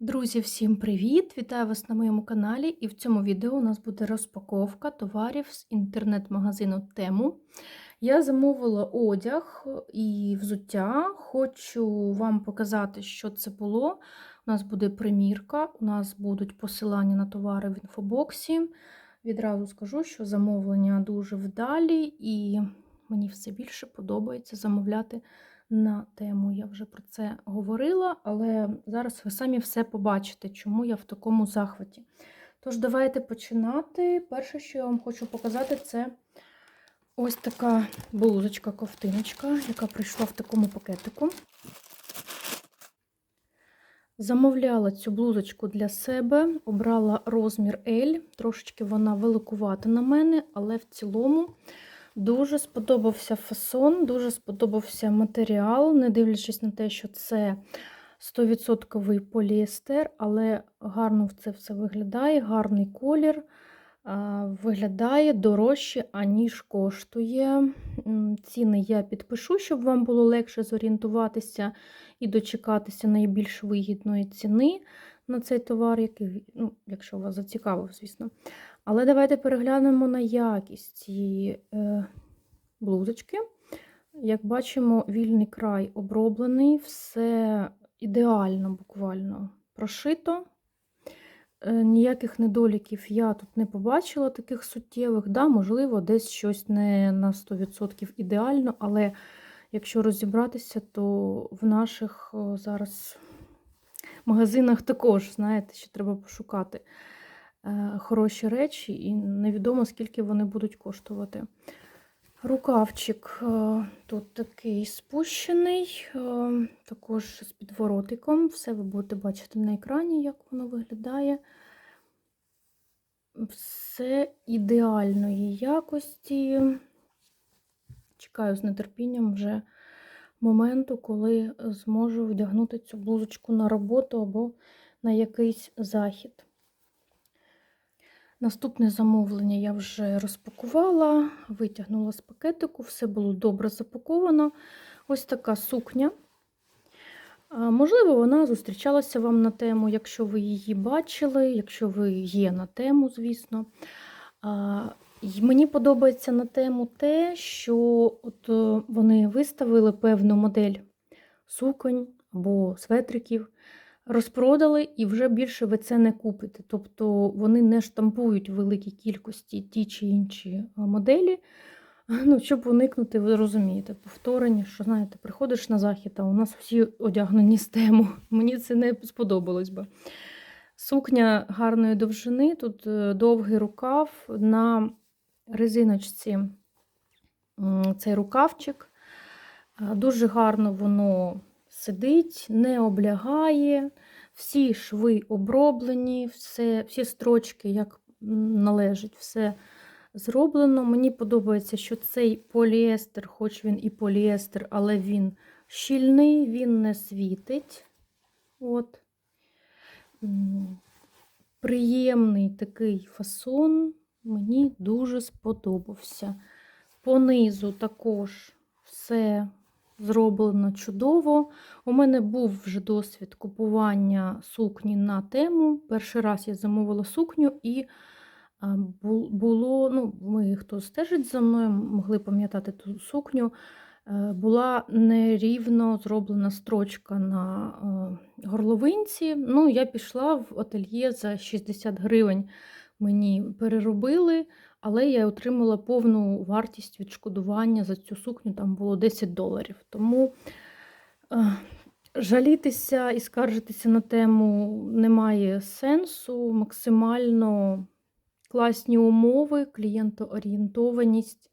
Друзі, всім привіт! Вітаю вас на моєму каналі. І в цьому відео у нас буде розпаковка товарів з інтернет-магазину Тему. Я замовила одяг і взуття. Хочу вам показати, що це було. У нас буде примірка, у нас будуть посилання на товари в інфобоксі. Відразу скажу, що замовлення дуже вдалі, і мені все більше подобається замовляти на тему. Я вже про це говорила, але зараз ви самі все побачите, чому я в такому захваті. Тож, давайте починати. Перше, що я вам хочу показати, це ось така блузочка-ковтиночка, яка прийшла в такому пакетику. Замовляла цю блузочку для себе, обрала розмір L, трошечки вона великувата на мене, але в цілому Дуже сподобався фасон, дуже сподобався матеріал, не дивлячись на те, що це 100% поліестер, але гарно це все виглядає, гарний колір, виглядає дорожче, аніж коштує. Ціни я підпишу, щоб вам було легше зорієнтуватися і дочекатися найбільш вигідної ціни на цей товар, який, ну, якщо вас зацікавив, звісно. Але давайте переглянемо на якість цієї е, блузочки. Як бачимо, вільний край оброблений, все ідеально буквально прошито. Е, ніяких недоліків я тут не побачила, таких суттєвих. Да, Можливо, десь щось не на 100% ідеально, але якщо розібратися, то в наших зараз магазинах також, знаєте, що треба пошукати. Е, хороші речі, і невідомо, скільки вони будуть коштувати. Рукавчик е, тут такий спущений, е, також з підворотиком. Все ви будете бачити на екрані, як воно виглядає. Все ідеальної якості. Чекаю з нетерпінням вже моменту, коли зможу вдягнути цю блузочку на роботу або на якийсь захід. Наступне замовлення я вже розпакувала, витягнула з пакетику, все було добре запаковано. Ось така сукня. Можливо, вона зустрічалася вам на тему, якщо ви її бачили, якщо ви є на тему, звісно. Мені подобається на тему те, що от е, вони виставили певну модель суконь або светриків розпродали і вже більше ви це не купите. Тобто вони не штампують великій кількості ті чи інші моделі. Ну, Щоб уникнути, ви розумієте, повторення, що, знаєте, приходиш на захід, а у нас всі одягнені з тему. Мені це не сподобалось би. Сукня гарної довжини, тут е, довгий рукав на резиночці цей рукавчик. Е, дуже гарно воно сидить, не облягає, всі шви оброблені, все, всі строчки, як належить, все зроблено. Мені подобається, що цей поліестер, хоч він і поліестер, але він щільний, він не світить. От. Приємний такий фасон, мені дуже сподобався. Понизу також все зроблено чудово. У мене був вже досвід купування сукні на тему. Перший раз я замовила сукню, і було, ну, ми, хто стежить за мною, могли пам'ятати ту сукню. Е, була нерівно зроблена строчка на е, горловинці. Ну, Я пішла в ательє за 60 гривень. Мені переробили. Але я отримала повну вартість відшкодування за цю сукню, там було 10 доларів. Тому е, жалітися і скаржитися на тему немає сенсу. Максимально класні умови, клієнтоорієнтованість.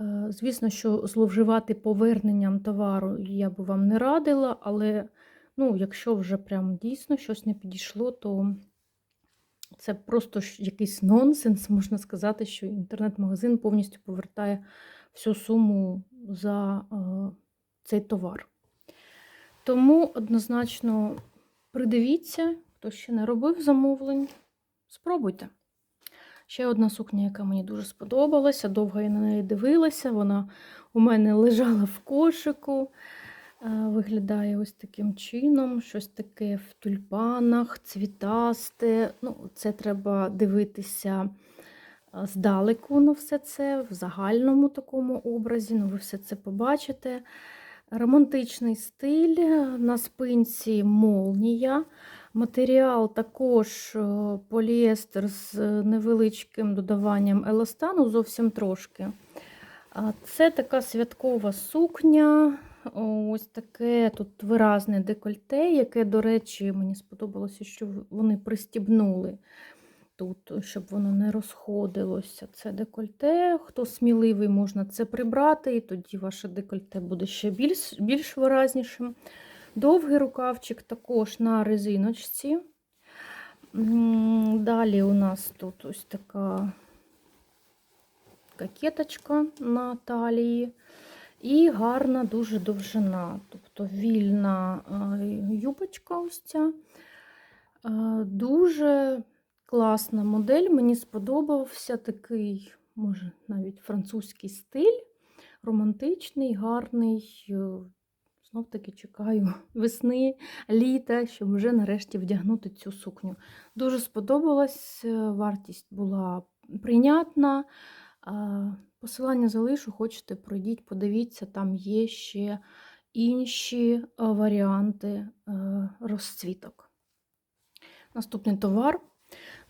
Е, звісно, що зловживати поверненням товару я би вам не радила, але ну, якщо вже прям дійсно щось не підійшло, то це просто якийсь нонсенс, можна сказати, що інтернет-магазин повністю повертає всю суму за е, цей товар. Тому однозначно придивіться, хто ще не робив замовлень, спробуйте. Ще одна сукня, яка мені дуже сподобалася, довго я на неї дивилася, вона у мене лежала в кошику. Виглядає ось таким чином, щось таке в тюльпанах, цвітасте. Ну, Це треба дивитися здалеку на все це, в загальному такому образі. Ну, ви все це побачите. Романтичний стиль, на спинці молнія. Матеріал також е, поліестер з невеличким додаванням еластану, зовсім трошки. Це така святкова сукня. Ось таке тут виразне декольте, яке, до речі, мені сподобалося, що вони пристібнули тут, щоб воно не розходилося. Це декольте. Хто сміливий, можна це прибрати, і тоді ваше декольте буде ще більш, більш виразнішим. Довгий рукавчик також на резиночці. Далі у нас тут ось така кокеточка на талії. І гарна дуже довжина, тобто вільна е, юбочка ось ця. Е, Дуже класна модель. Мені сподобався такий, може, навіть французький стиль, романтичний, гарний. Е, Знов таки чекаю весни, літа, щоб вже нарешті вдягнути цю сукню. Дуже сподобалась, вартість була прийнятна. Посилання залишу, хочете, пройдіть, подивіться, там є ще інші е, варіанти е, розцвіток. Наступний товар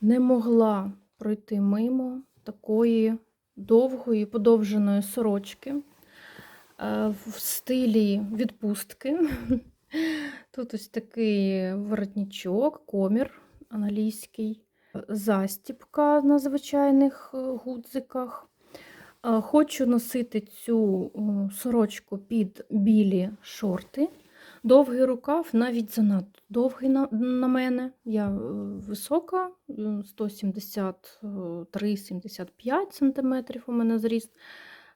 не могла пройти мимо такої довгої подовженої сорочки е, в стилі відпустки. Тут ось такий воротничок, комір англійський, застіпка на звичайних гудзиках. Е, Хочу носити цю сорочку під білі шорти. Довгий рукав, навіть занадто довгий на, на мене. Я е, висока, е, 173-75 см у мене зріст.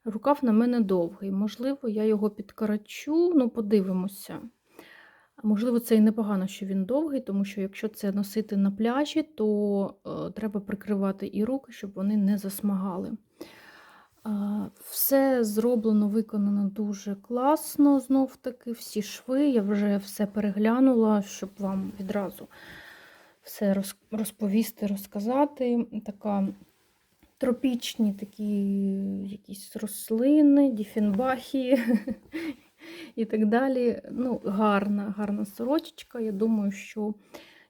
Рукав на мене довгий. Можливо, я його підкорочу, ну подивимося. Можливо, це і непогано, що він довгий, тому що якщо це носити на пляжі, то е, треба прикривати і руки, щоб вони не засмагали. Все зроблено, виконано дуже класно. Знов таки, всі шви. Я вже все переглянула, щоб вам відразу все розповісти, розказати. Така тропічні такі якісь рослини, діфенбахи і так далі. Ну, гарна, гарна сорочечка. Я думаю, що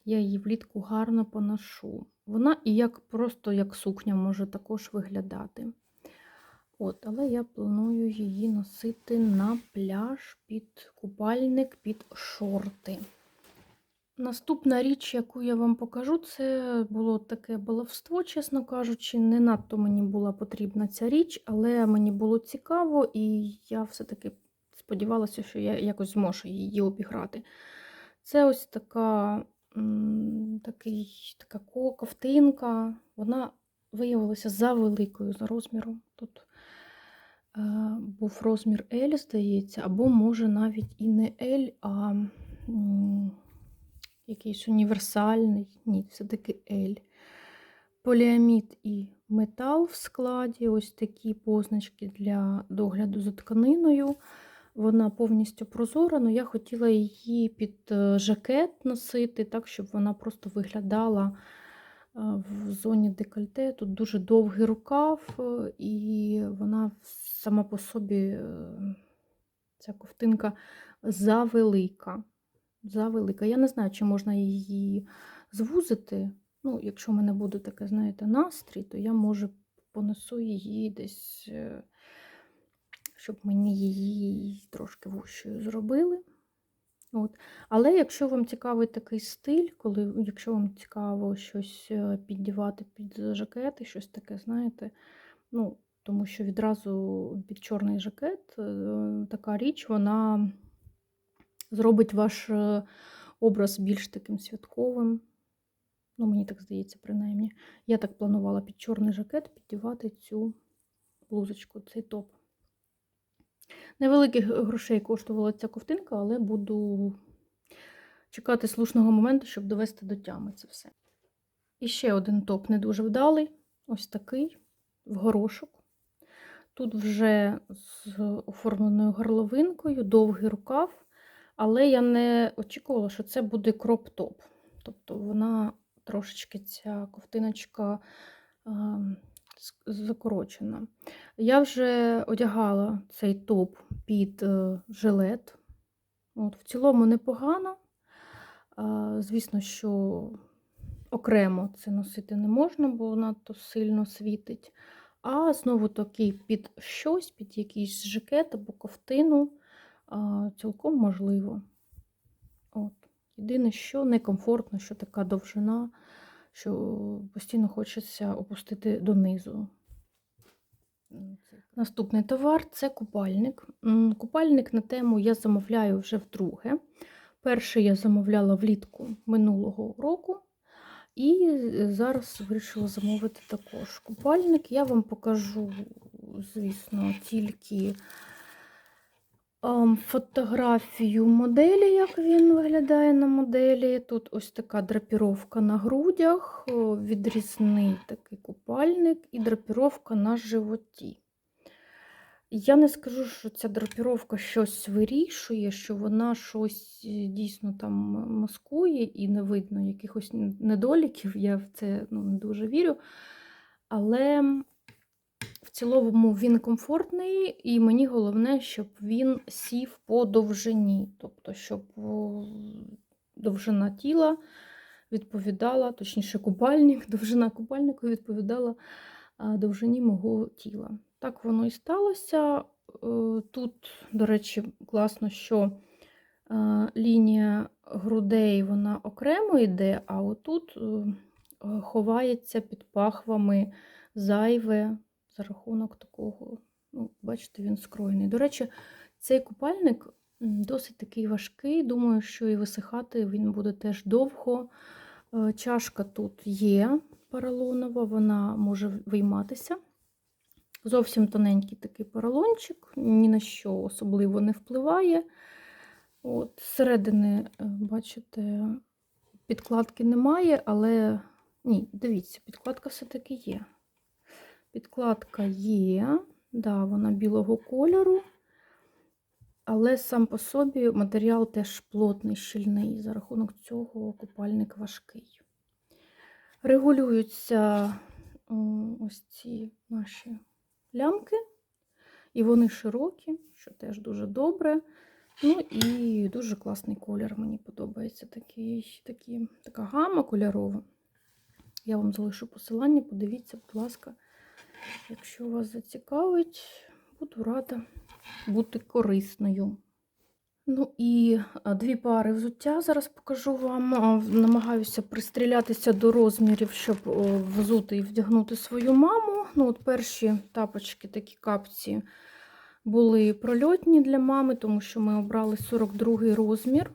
я її влітку гарно поношу. Вона і як просто як сукня може також виглядати. От, але я планую її носити на пляж під купальник, під шорти. Наступна річ, яку я вам покажу, це було таке баловство, чесно кажучи. Не надто мені була потрібна ця річ, але мені було цікаво, і я все-таки сподівалася, що я якось зможу її обіграти. Це ось така, такий, така ковтинка. Вона виявилася за великою за розміром. Тут був розмір L, здається, або може навіть і не L, а якийсь універсальний. Ні, все-таки L. Поліамід і метал в складі. Ось такі позначки для догляду за тканиною. Вона повністю прозора, але я хотіла її під е, жакет носити, так, щоб вона просто виглядала е, в зоні декольте. Тут дуже довгий рукав, е, і вона сама по собі, е, ця ковтинка, завелика. Завелика. Я не знаю, чи можна її звузити. Ну, якщо в мене буде таке, знаєте, настрій, то я може понесу її десь, е, щоб мені її трошки вущою зробили. От. Але якщо вам цікавий такий стиль, коли, якщо вам цікаво щось е, піддівати під жакети, щось таке, знаєте, ну, тому що відразу під чорний жакет е, така річ, вона зробить ваш е, образ більш таким святковим. Ну, мені так здається, принаймні. Я так планувала під чорний жакет піддівати цю блузочку, цей топ. Невеликих грошей коштувала ця ковтинка, але буду чекати слушного моменту, щоб довести до тями це все. І ще один топ не дуже вдалий. Ось такий, в горошок. Тут вже з оформленою горловинкою, довгий рукав. Але я не очікувала, що це буде кроп-топ. Тобто вона трошечки ця ковтиночка с- закорочена. Я вже одягала цей топ під е, жилет. От, в цілому непогано. Звісно, що окремо це носити не можна, бо надто сильно світить. А знову таки під щось, під якийсь жакет або ковтину цілком можливо. От. Єдине, що некомфортно, що така довжина, що постійно хочеться опустити донизу. Наступний товар це купальник. Купальник на тему я замовляю вже вдруге. Перший я замовляла влітку минулого року. І е, зараз вирішила замовити також купальник. Я вам покажу, звісно, тільки фотографію моделі, як він виглядає на моделі. Тут ось така драпіровка на грудях, відрізний такий купальник і драпіровка на животі. Я не скажу, що ця драпіровка щось вирішує, що вона щось е, дійсно там маскує і не видно якихось недоліків. Я в це ну, не дуже вірю. Але в цілому він комфортний, і мені головне, щоб він сів по довжині. Тобто, щоб довжина тіла відповідала, точніше, купальник, довжина купальнику відповідала довжині мого тіла. Так воно і сталося. Е, Тут, до речі, класно, що е, лінія грудей вона окремо йде, а отут е, ховається під пахвами зайве за рахунок такого. Ну, бачите, він скроєний. До речі, цей купальник досить такий важкий. Думаю, що і висихати він буде теж довго. Е, Чашка тут є поролонова, вона може вийматися. Зовсім тоненький такий поролончик, ні на що особливо не впливає. От, зсередини, е, бачите, підкладки немає, але ні, дивіться, підкладка все-таки є. Підкладка є, да, вона білого кольору, але сам по собі матеріал теж плотний, щільний. За рахунок цього купальник важкий. Регулюються ось ці наші лямки, і вони широкі, що теж дуже добре. Ну і дуже класний колір. Мені подобається такий, такий, така гама кольорова. Я вам залишу посилання, подивіться, будь ласка, якщо вас зацікавить, буду рада бути корисною. Ну і дві пари взуття зараз покажу вам. Намагаюся пристрілятися до розмірів, щоб взути і вдягнути свою маму. Ну, от перші тапочки, такі капці, були прольотні для мами, тому що ми обрали 42 розмір.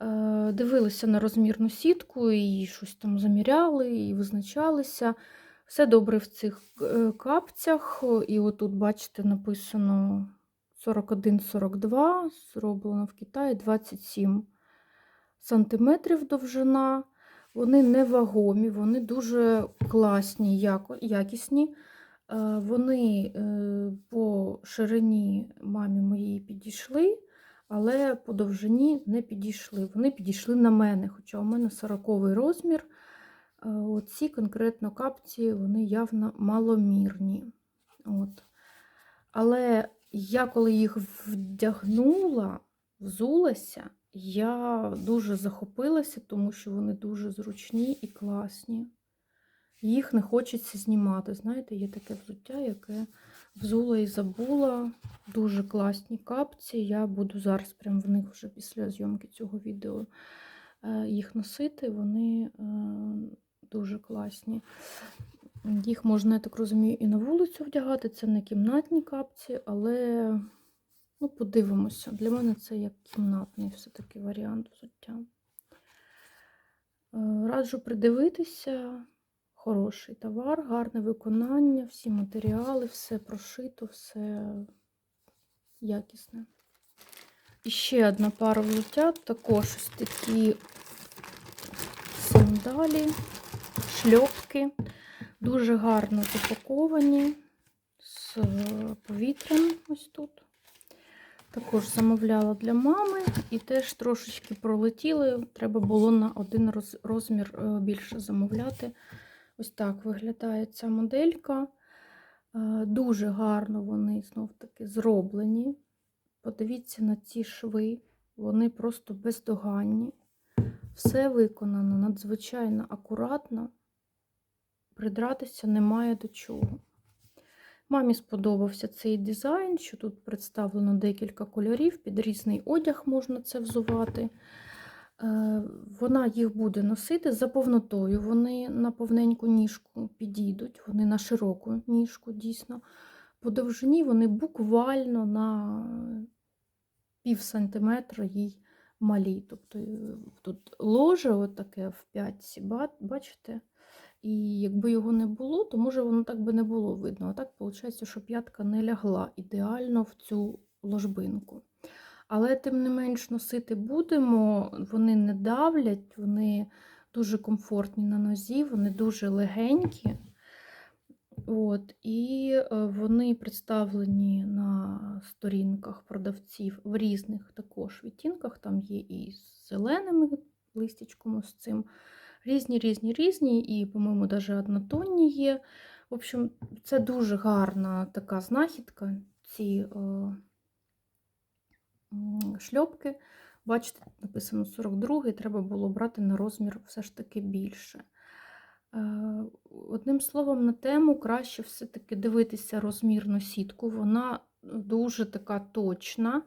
Е, Дивилися на розмірну сітку і щось там заміряли, і визначалися. Все добре в цих е, капцях. І отут, бачите, написано 41-42, зроблено в Китаї 27 сантиметрів довжина. Вони невагомі, вони дуже класні, якісні. Е, Вони е, по ширині мамі моїй підійшли, але по довжині не підійшли. Вони підійшли на мене, хоча у мене 40 розмір. Е, Оці конкретно капці вони явно маломірні. От. Але я коли їх вдягнула, взулася, я дуже захопилася, тому що вони дуже зручні і класні. Їх не хочеться знімати. Знаєте, є таке взуття, яке взула і забула. Дуже класні капці. Я буду зараз прямо в них вже після зйомки цього відео е, їх носити. Вони е, дуже класні. Їх можна, я так розумію, і на вулицю вдягати. Це не кімнатні капці, але ну, подивимося. Для мене це як кімнатний все-таки варіант взуття. Е, Раджу придивитися. Хороший товар, гарне виконання, всі матеріали, все прошито, все якісне. І ще одна пара взуття, також ось такі сандалі, шльопки, дуже гарно запаковані з повітрям ось тут. Також замовляла для мами і теж трошечки пролетіли. Треба було на один розмір е, більше замовляти. Ось так виглядає ця моделька. Е, Дуже гарно вони знов-таки зроблені. Подивіться на ці шви, вони просто бездоганні. Все виконано надзвичайно акуратно. Придратися немає до чого. Мамі сподобався цей дизайн, що тут представлено декілька кольорів, під різний одяг можна це взувати. Е, Вона їх буде носити за повнотою. Вони на повненьку ніжку підійдуть, вони на широку ніжку дійсно. По довжині вони буквально на пів сантиметра їй малі. Тобто е, тут ложе отаке в 5 сібат, бачите? І якби його не було, то може воно так би не було видно. А так виходить, що п'ятка не лягла ідеально в цю ложбинку. Але тим не менш носити будемо, вони не давлять, вони дуже комфортні на нозі, вони дуже легенькі. От, і е, вони представлені на сторінках продавців в різних також відтінках. Там є і з зеленими листячком з цим. Різні, різні, різні, і, по-моєму, навіть однотонні є. В общем, це дуже гарна така знахідка, ці е, шльопки. Бачите, написано 42 треба було брати на розмір все ж таки більше. Е, Одним словом, на тему краще все-таки дивитися розмірну сітку. Вона дуже така точна.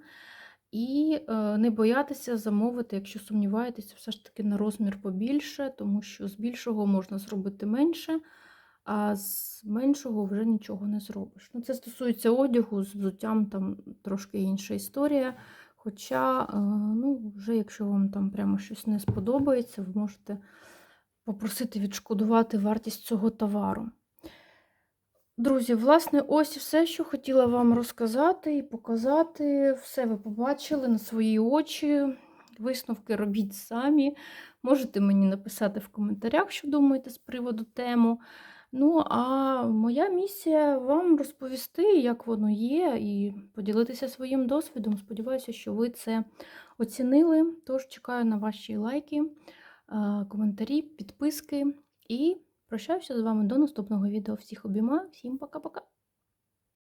І е, не боятися замовити, якщо сумніваєтеся, все ж таки на розмір побільше, тому що з більшого можна зробити менше, а з меншого вже нічого не зробиш. Ну, це стосується одягу, з взуттям там трошки інша історія. Хоча, е, ну, вже якщо вам там прямо щось не сподобається, ви можете попросити відшкодувати вартість цього товару. Друзі, власне, ось все, що хотіла вам розказати і показати. Все ви побачили на свої очі. Висновки робіть самі. Можете мені написати в коментарях, що думаєте з приводу тему. Ну, а моя місія вам розповісти, як воно є, і поділитися своїм досвідом. Сподіваюся, що ви це оцінили. Тож чекаю на ваші лайки, коментарі, підписки і прощаюся з вами до наступного відео. Всіх обіймаю, всім пока-пока!